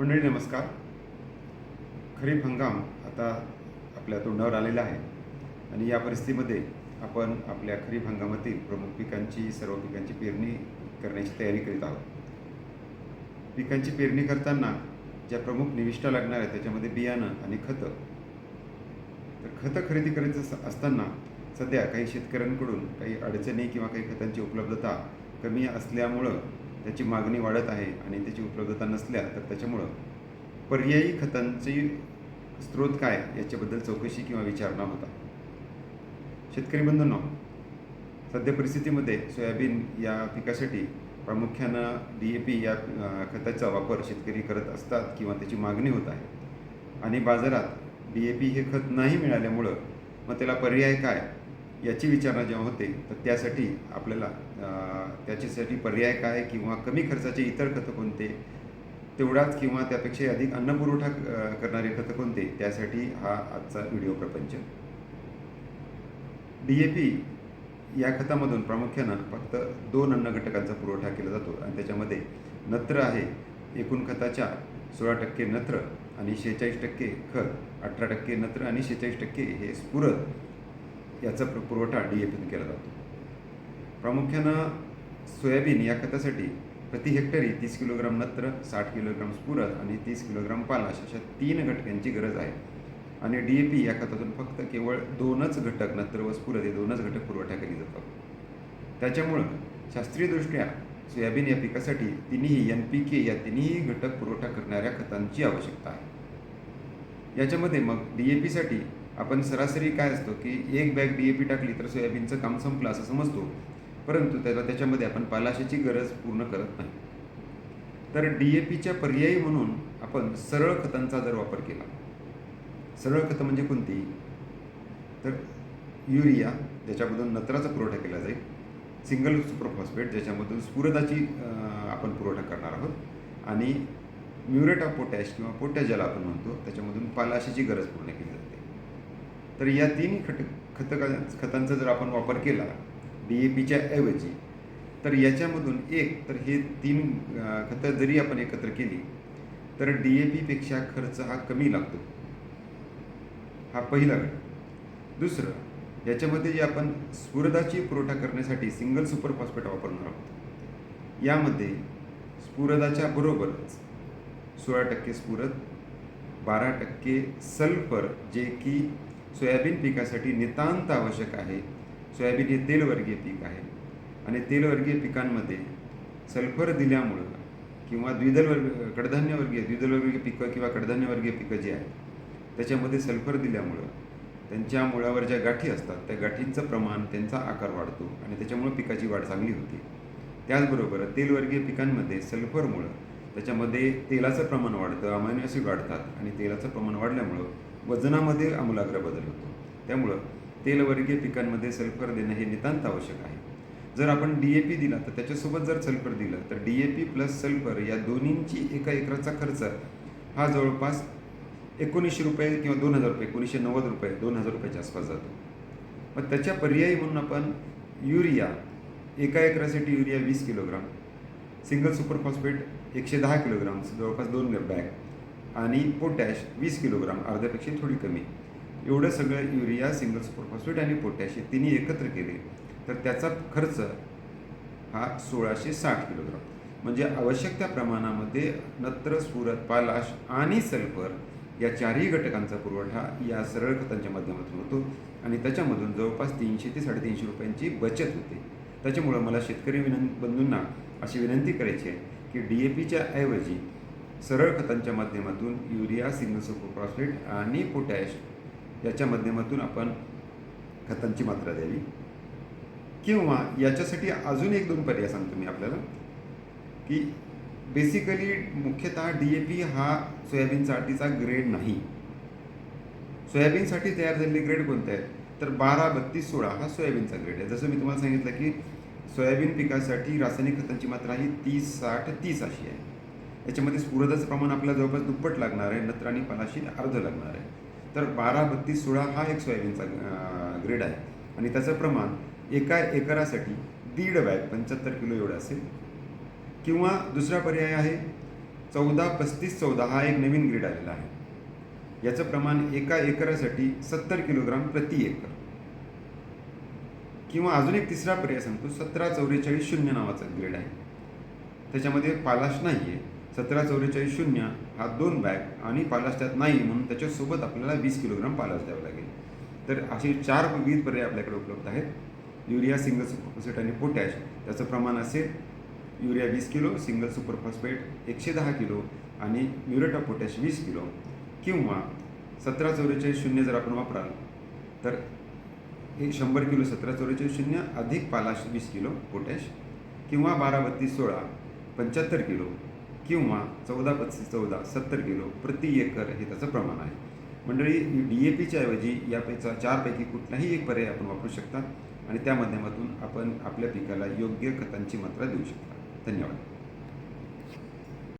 मंडळी नमस्कार. खरीप हंगाम आता आपल्या तोंडावर आलेला आहे आणि या परिस्थितीमध्ये आपण आपल्या खरीप हंगामातील प्रमुख पिकांची सर्व पिकांची पेरणी करण्याची तयारी करीत आहोत. पिकांची पेरणी करताना ज्या प्रमुख निविष्ठा लागणार आहेत त्याच्यामध्ये बियाणं आणि खतं. तर खतं खरेदी करायचं असताना सध्या काही शेतकऱ्यांकडून काही अडचणी किंवा काही खतांची उपलब्धता कमी असल्यामुळं त्याची मागणी वाढत आहे आणि त्याची उपलब्धता नसल्या तर त्याच्यामुळं पर्यायी खतांची स्रोत काय याच्याबद्दल चौकशी किंवा विचारणा होता. शेतकरी बंधूंनो सध्या परिस्थितीमध्ये सोयाबीन या पिकासाठी प्रामुख्यानं डी ए पी या खताचा वापर शेतकरी करत असतात किंवा त्याची मागणी होत आहे. आणि बाजारात डी ए पी हे खत नाही मिळाल्यामुळं मग त्याला पर्याय काय? याची विचारणा जेव्हा होते तर त्यासाठी आपल्याला त्याच्यासाठी पर्याय काय किंवा कमी खर्चाचे इतर खतं कोणते? तेवढाच किंवा त्यापेक्षा अधिक अन्नपुरवठा करणारे खतं कोणते? त्यासाठी हा आजचा व्हिडिओ प्रपंच. डी ए पी या खतामधून प्रामुख्यानं फक्त दोन अन्न घटकांचा पुरवठा केला जातो आणि त्याच्यामध्ये नत्र आहे एकूण खताच्या सोळा टक्के नत्र आणि शेहेचाळीस टक्के खत अठरा टक्के नत्र आणि शेहेचाळीस टक्के हे स्फुरद याचा पुरवठा डी ए पीतून केला जातो. प्रामुख्यानं सोयाबीन या खतासाठी प्रति हेक्टरी तीस किलोग्राम नत्र साठ किलोग्राम स्फुरद आणि तीस किलोग्राम पालाश अशा तीन घटकांची गरज आहे. आणि डी ए पी या खतातून फक्त केवळ दोनच घटक नत्र व स्फुरद हे दोनच घटक पुरवठा केली जातात. त्याच्यामुळं शास्त्रीयदृष्ट्या सोयाबीन या पिकासाठी तिन्ही एन पी के या तिन्ही घटक पुरवठा करणाऱ्या खतांची आवश्यकता आहे. याच्यामध्ये मग डी ए पीसाठी आपण सरासरी काय असतो की एक बॅग डी ए पी टाकली तर सोयाबीनचं काम संपलं असं समजतो. परंतु त्याला त्याच्यामध्ये आपण पालाशाची गरज पूर्ण करत नाही. तर डी ए पीच्या पर्यायी म्हणून आपण सरळ खतांचा जर वापर केला. सरळ खतं म्हणजे कोणती? तर युरिया ज्याच्यामधून नत्राचा पुरवठा केला जाईल. सिंगल सुपरफॉस्फेट ज्याच्यामधून स्फुरदाची आपण पुरवठा करणार आहोत. आणि म्युरेट ऑफ पोटॅश किंवा पोटॅश ज्याला आपण म्हणतो त्याच्यामधून पालाशाची गरज पूर्ण केली जाते. तर या तीन खट खतका खतांचा जर आपण वापर केला डी ए पीच्या ऐवजी तर याच्यामधून एक तर हे तीन खतं जरी आपण एकत्र केली तर डी ए पीपेक्षा खर्च हा कमी लागतो. हा पहिला घटक. दुसरं याच्यामध्ये जे आपण स्फुरदाची पुरवठा करण्यासाठी सिंगल सुपर फॉस्फेट वापरणार आहोत यामध्ये स्फुरदाच्या बरोबरच सोळा टक्के स्फुरद बारा टक्के सल्फर जे की सोयाबीन पिकासाठी नितांत आवश्यक आहे. सोयाबीन हे तेलवर्गीय पीक आहे. आणि तेलवर्गीय पिकांमध्ये सल्फर दिल्यामुळं किंवा द्विदल वर्ग कडधान्यवर्गीय द्विदलवर्गीय पिकं किंवा कडधान्यवर्गीय पिकं जी आहेत त्याच्यामध्ये सल्फर दिल्यामुळं त्यांच्या मुळावर ज्या गाठी असतात त्या गाठींचं प्रमाण त्यांचा आकार वाढतो आणि त्याच्यामुळं पिकाची वाढ चांगली होते. त्याचबरोबर तेलवर्गीय पिकांमध्ये सल्फरमुळं त्याच्यामध्ये तेलाचं प्रमाण वाढतं अमायनो ॲसिड वाढतात आणि तेलाचं प्रमाण वाढल्यामुळं वजनामध्ये आमूलाग्र बदल होतो. त्यामुळं तेलवर्गीय पिकांमध्ये सल्फर देणं हे नितांत आवश्यक आहे. जर आपण डी ए पी दिला तर त्याच्यासोबत जर सल्फर दिलं तर D A P plus sulphur या दोन्हींची एका एकराचा खर्च हा जवळपास एकोणीसशे रुपये किंवा दोन हजार रुपये एकोणीसशे नव्वद रुपये दोन हजार रुपयाच्या आसपास जातो. मग त्याच्या पर्यायी म्हणून आपण युरिया एका एकरासाठी युरिया वीस किलोग्राम सिंगल सुपर फॉस्फेट एकशे दहा किलोग्राम जवळपास दोन बॅग आणि पोटॅश वीस किलोग्राम अर्ध्यापेक्षा थोडी कमी. एवढं सगळं युरिया सिंगल सुपर फॉस्फेट आणि पोटॅश हे तिन्ही एकत्र केले तर त्याचा खर्च हा सोळाशे साठ किलोग्राम. म्हणजे आवश्यक त्या प्रमाणामध्ये नत्र स्फुरद पालाश आणि सल्फर या चारही घटकांचा पुरवठा या सरळ खतांच्या माध्यमातून होतो आणि त्याच्यामधून जवळपास तीनशे ते साडेतीनशे रुपयांची बचत होते. त्याच्यामुळं मला शेतकरी विनं बंधूंना अशी विनंती करायची आहे की डी ए पीच्या ऐवजी सरळ खतांच्या माध्यमातून युरिया सिग्नल सुपर फॉस्फेट आणि पोटॅश याच्या माध्यमातून आपण खतांची मात्रा द्यावी. किंवा याच्यासाठी अजून एक दोन पर्याय सांगतो मी आपल्याला की बेसिकली मुख्यतः डी ए पी हा सोयाबीनसाठीचा ग्रेड नाही. सोयाबीनसाठी तयार झालेले ग्रेड कोणते आहेत तर बारा बत्तीस सोळा हा सोयाबीनचा ग्रेड आहे. जसं मी तुम्हाला सांगितलं की सोयाबीन पिकासाठी रासायनिक खतांची मात्रा ही तीस साठ तीस अशी आहे. याच्यामध्ये स्फुरदाचं प्रमाण आपल्याला जवळपास दुप्पट लागणार आहे नत्र आणि पलाशी अर्ध लागणार आहे. तर बारा बत्तीस सोळा हा एक सोयाबीनचा ग्रेड आहे. आणि त्याचं प्रमाण एका एकरासाठी दीड बॅग पंच्याहत्तर किलो एवढं असेल. किंवा दुसरा पर्याय आहे चौदा पस्तीस चौदा हा एक नवीन ग्रेड आलेला आहे. याचं प्रमाण एका एकरासाठी सत्तर किलोग्राम प्रति एकर. किंवा अजून एक तिसरा पर्याय सांगतो सतरा चौवेचाळीस शून्य नावाचा ग्रेड आहे. त्याच्यामध्ये पालाश नाही आहे सतरा चौवेचाळीस शून्य हा दोन बॅग आणि पालास त्यात नाही म्हणून त्याच्यासोबत आपल्याला वीस किलोग्राम पालास द्यावं लागेल तर असे चार विविध पर्याय आपल्याकडे उपलब्ध आहेत. युरिया सिंगल सुपरफॉस्फेट आणि पोटॅश. त्याचं प्रमाण असेल युरिया वीस किलो सिंगल सुपरफॉस्फेट एकशे दहा किलो आणि म्युरेट ऑफ पोटॅश वीस किलो. किंवा सतरा चौवेचाळीस शून्य जर आपण वापराल तर एक शंभर किलो सतरा चौवेचाळीस शून्य अधिक पालाश वीस किलो पोटॅश. किंवा बारा बत्तीस सोळा पंच्याहत्तर किलो. किंवा चौदा पस्तीस चौदा सत्तर किलो प्रति एकर हे त्याचं प्रमाण आहे. मंडळी डी ए पीच्या ऐवजी यापैकी चारपैकी कुठलाही एक पर्याय आपण वापरू शकता आणि त्या माध्यमातून आपण आपल्या पिकाला योग्य खतांची मात्रा देऊ शकता. धन्यवाद.